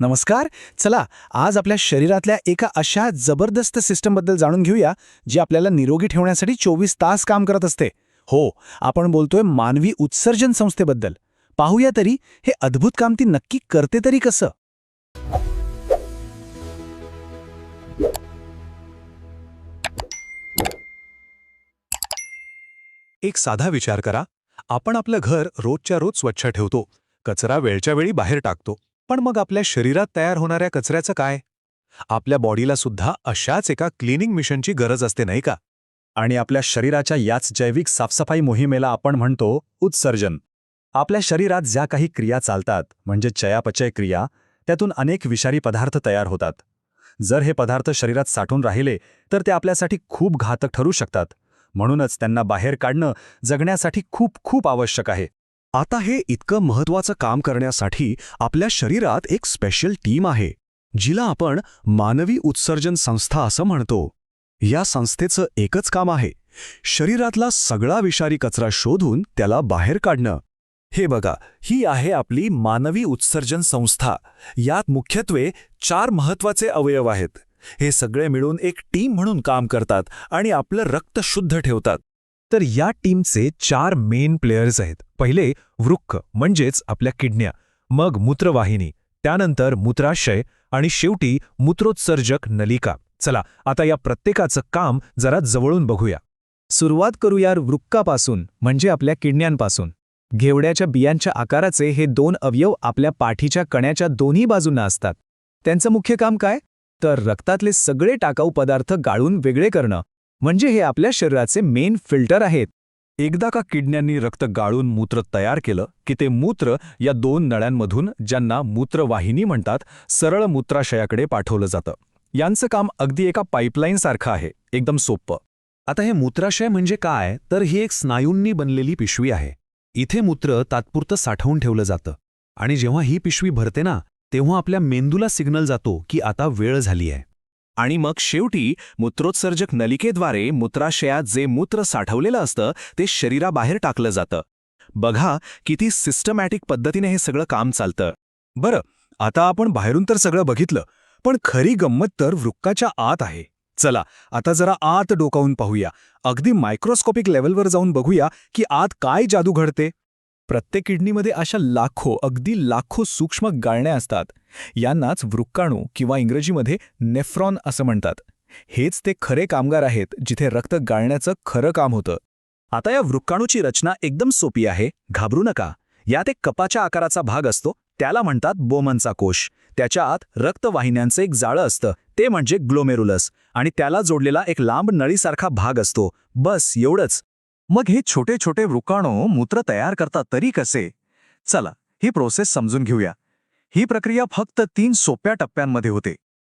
नमस्कार. चला आज आपल्या शरीरातल्या एका अशा जबरदस्त सिस्टमबद्दल जाणून घेऊया जी आपल्याला निरोगी ठेवण्यासाठी चोवीस तास काम करत असते. हो आपण बोलतोय मानवी उत्सर्जन संस्थेबद्दल. पाहूया तरी हे अद्भुत काम ती नक्की करते तरी कसं? एक साधा विचार करा. आपण आपलं घर रोजच्या रोज स्वच्छ ठेवतो. कचरा वेळच्या वेळी बाहेर टाकतो. पण मग आपल्या शरीरात तयार होणाऱ्या कचऱ्याचं काय? आपल्या बॉडीला सुद्धा अशाच एका क्लिनिंग मिशनची गरज असते नाही का? आणि आपल्या शरीराच्या याच जैविक साफसफाई मोहिमेला आपण म्हणतो उत्सर्जन. आपल्या शरीरात ज्या काही क्रिया चालतात म्हणजे चयापचय क्रिया त्यातून अनेक विषारी पदार्थ तयार होतात. जर हे पदार्थ शरीरात साठून राहिले तर ते आपल्यासाठी खूप घातक ठरू शकतात. म्हणूनच त्यांना बाहेर काढणं जगण्यासाठी खूप खूप आवश्यक आहे. आता हे इतकं महत्वाचं काम करण्यासाठी आपल्या शरीरात एक स्पेशल टीम आहे जिला आपण मानवी उत्सर्जन संस्था असं म्हणतो. या संस्थेचं एकच काम आहे शरीरातला सगळा विषारी कचरा शोधून त्याला बाहेर काढणं. हे बघा ही आहे आपली मानवी उत्सर्जन संस्था. यात मुख्यत्वे चार महत्त्वाचे अवयव आहेत. हे सगळे मिळून एक टीम म्हणून काम करतात आणि आपलं रक्त शुद्ध ठेवतात. तर या टीमचे चार मेन प्लेयर्स आहेत. पहिले वृक्क म्हणजेच आपल्या किडन्या मग मूत्रवाहिनी त्यानंतर मूत्राशय आणि शेवटी मूत्रोत्सर्जक नलिका. चला आता या प्रत्येकाचं काम जरा जवळून बघूया. सुरुवात करूया वृक्कापासून म्हणजे आपल्या किडण्यांपासून. घेवड्याच्या बियांच्या आकाराचे हे दोन अवयव आपल्या पाठीच्या कण्याच्या दोन्ही बाजूंना असतात. त्यांचं मुख्य काम काय? तर रक्तातले सगळे टाकाऊ पदार्थ गाळून वेगळे करणं. म्हणजे हे आपल्या शरीराचे मेन फिल्टर आहेत. एकदा का किडण्यांनी रक्त गाळून मूत्र तयार केलं की ते मूत्र या दोन नळ्यांमधून ज्यांना मूत्रवाहिनी म्हणतात सरळ मूत्राशयाकडे पाठवलं जातं. यांचं काम अगदी एका पाईपलाईनसारखं आहे एकदम सोपं. आता हे मूत्राशय म्हणजे काय? तर ही एक स्नायूंनी बनलेली पिशवी आहे. इथे मूत्र तात्पुरतं साठवून ठेवलं जातं. आणि जेव्हा ही पिशवी भरते ना तेव्हा आपल्या मेंदूला सिग्नल जातो की आता वेळ झाली आहे. आणि मग शेवटी मूत्रोत्सर्जक नलिकेद्वारे मूत्राशयात जे मूत्र साठवलेलं असतं ते शरीराबाहेर टाकलं जातं. बघा किती सिस्टमॅटिक पद्धतीने हे सगळं काम चालतं. बरं आता आपण बाहेरून तर सगळं बघितलं पण खरी गंमत तर वृक्काच्या आत आहे. चला आता जरा आत डोकावून पाहूया. अगदी मायक्रोस्कोपिक लेवलवर जाऊन बघूया की आत काय जादू घडते. प्रत्येक किडनीमध्ये अशा लाखो अगदी लाखो सूक्ष्म गाळण्या असतात. यांनाच वृक्काणू किंवा इंग्रजीमध्ये नेफ्रॉन असं म्हणतात. हेच ते खरे कामगार आहेत जिथे रक्त गाळण्याचं खरं काम होतं. आता या वृक्काणूची रचना एकदम सोपी आहे घाबरू नका. यात एक कपाच्या आकाराचा भाग असतो त्याला म्हणतात बोमनचा कोश. त्याच्या आत रक्तवाहिन्यांचं एक जाळं असतं ते म्हणजे ग्लोमेरुलस. आणि त्याला जोडलेला एक लांब नळीसारखा भाग असतो. बस एवढंच. मग हे छोटे छोटे वृकाणू मूत्र तयार करतात तरी कसे? चला ही प्रोसेस समजून घेऊया. ही प्रक्रिया फक्त तीन सोप्या टप्प्यांमध्ये होते.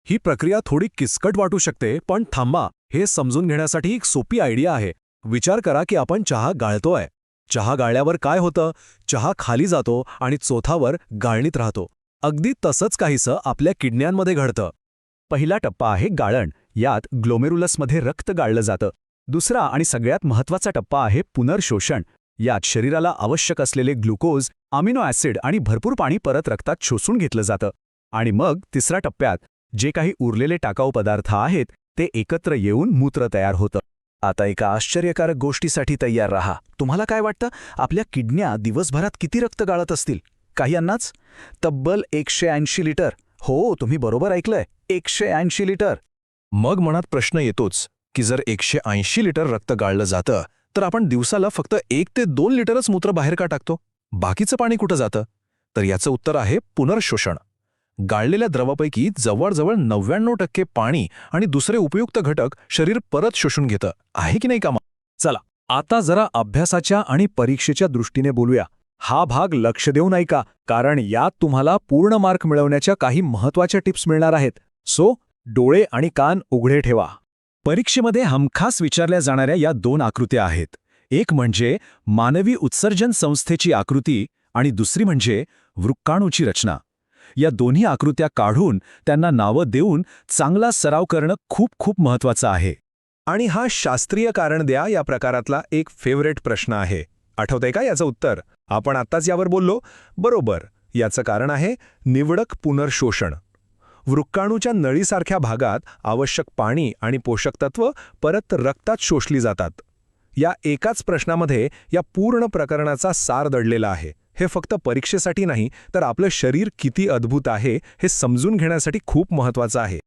ही प्रक्रिया थोडी किचकट वाटू शकते पण थांबा हे समजून घेण्यासाठी एक सोपी आयडिया आहे. विचार करा की आपण चहा गाळतोय. चहा गाळल्यावर काय होतं? चहा खाली जातो आणि चोथावर गाळणीत राहतो. अगदी तसंच काहीसं आपल्या किडण्यांमध्ये घडतं. पहिला टप्पा आहे गाळण. यात ग्लोमेरुलसमध्ये रक्त गाळलं जातं. दुसरा आणि सगळ्यात महत्त्वाचा टप्पा आहे पुनर्शोषण. यात शरीराला आवश्यक असलेले ग्लुकोज अमिनो ॲसिड आणि भरपूर पाणी परत रक्तात शोषून घेतलं जातं. आणि मग तिसऱ्या टप्प्यात जे काही उरलेले टाकाऊ पदार्थ आहेत ते एकत्र येऊन मूत्र तयार होतं. आता एका आश्चर्यकारक गोष्टीसाठी तयार राहा. तुम्हाला काय वाटतं? आपल्या किडन्या दिवसभरात किती रक्त गाळत असतील? काही अन्नाच तब्बल एकशे ऐंशी लिटर. हो तुम्ही बरोबर ऐकलंय. एकशे ऐंशी लिटर. मग मनात प्रश्न येतोच. की जर एकशे ऐंशी लिटर रक्त गाळलं जातं तर आपण दिवसाला फक्त एक ते दोन लिटरच मूत्र बाहेर का टाकतो? बाकीचं पाणी कुठं जातं? तर याचं उत्तर आहे पुनर्शोषण. गाळलेल्या द्रवापैकी जवळजवळ नव्याण्णव टक्के पाणी आणि दुसरे उपयुक्त घटक शरीर परत शोषून घेतं. आहे की नाही कामा? चला आता जरा अभ्यासाच्या आणि परीक्षेच्या दृष्टीने बोलूया. हा भाग लक्ष देऊन ऐका कारण यात तुम्हाला पूर्ण मार्क मिळवण्याच्या काही महत्त्वाच्या टिप्स मिळणार आहेत. सो डोळे आणि कान उघडे ठेवा. परीक्षेमध्ये हमखास विचारल्या जाणाऱ्या या दोन आकृत्या आहेत. एक म्हणजे मानवी उत्सर्जन संस्थेची आकृती आणि दुसरी म्हणजे वृक्काणूची रचना. या दोन्ही आकृत्या काढून त्यांना नावं देऊन चांगला सराव करणं खूप खूप महत्वाचं आहे. आणि हा शास्त्रीय कारण द्या या प्रकारातला एक फेवरेट प्रश्न आहे. आठवतंय का याचं उत्तर? आपण आत्ताच यावर बोललो. बरोबर. याचं कारण आहे निवडक पुनर्शोषण. वृक्काणूच्या नळीसारख्या भागात आवश्यक पाणी आणि पोषक तत्व परत रक्तात शोषली जातात. या एकाच प्रश्नामध्ये या पूर्ण प्रकरणाचा सार दडलेला आहे. हे फक्त परीक्षेसाठी नाही तर आपलं शरीर किती अद्भुत आहे हे समजून घेण्यासाठी खूप महत्वाचं आहे.